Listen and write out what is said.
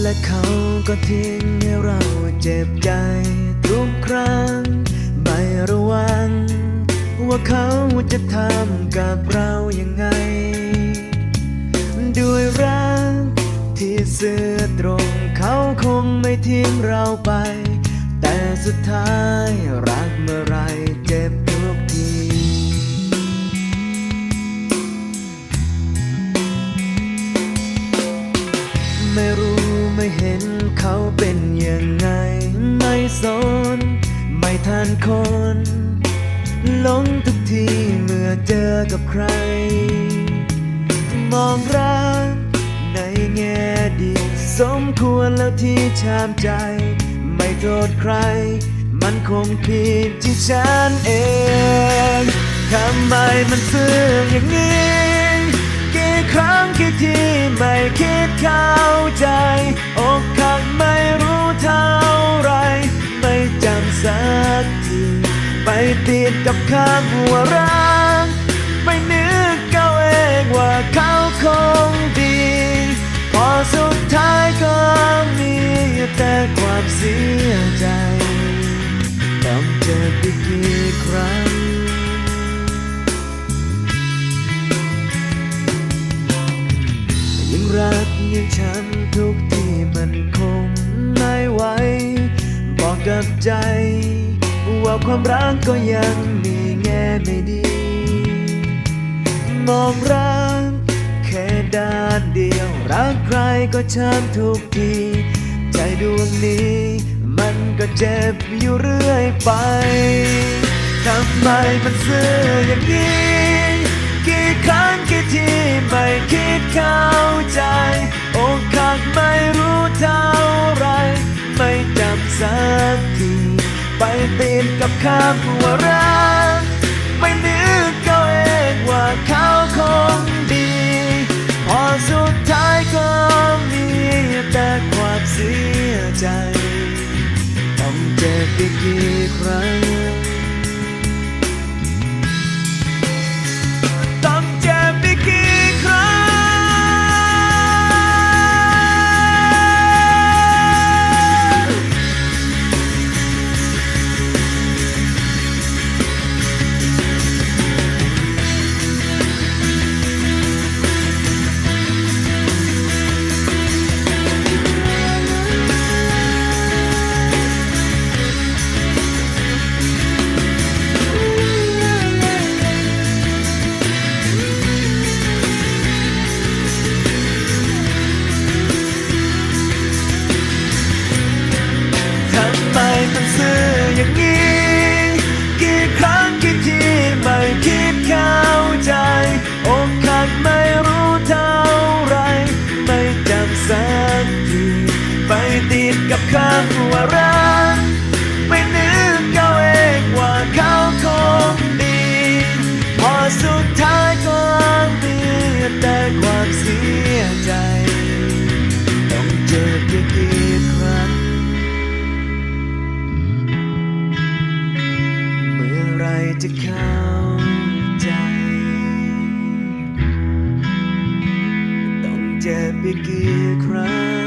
และเขาก็ทิ้งให้เราเจ็บใจทุกครั้ง ไม่ระวัง ว่าเขาจะทำกับเรายังไง ด้วยรักที่ซื่อตรง เขาคงไม่ทิ้งเราไป แต่สุดท้ายรักเมื่อไรเจ็บทุกทีไม่รู้ ไม่เห็นเขาเป็นยังไง ไม่สน ไม่ทันคนหลงทุกทีเมื่อเจอกับใคร มองรักในแง่ดี สมควรแล้วที่ชามใจ ไม่โทษใคร มันคงผิดที่ฉันเอง ทำไมมันซื่ออย่างนี้ ที่ไม่คิดเข้าใจ อกหักไม่รู้เท่าไร ไม่จำสักทีไปติดกับคำว่ารักไม่นึกเขาเองว่าเขาคงดี รักยังช้ำทุกที่มันคงไม่ไหวบอกกับใจว่าความรักก็ยังมีแง่ไม่ดี มองรักแค่ด้านเดียว รักใครก็ช้ำทุกที ใจดวงนี้ มันก็เจ็บอยู่เรื่อยไปทำไมมันซื่ออย่างนี้กี่ครั้งกี่ทีไม่คิดเข้าใจอกหักไม่รู้เท่าไร ไม่จำสักทีไปติดกับคำว่ารักไม่นึกเขาเองว่าเขาคงดี พอสุดท้ายก็มีแต่ความเสียใจ ต้องเจ็บอีกกี่ครั้ง รักไม่นึกเขาเองว่าเขาคงดีพอสุดท้ายก็มีแต่ความเสียใจ ต้องเจอกี่กี่ครั้งเมื่อไรจะเข้าใจ ต้องเจ็บอีกกี่ครั้ง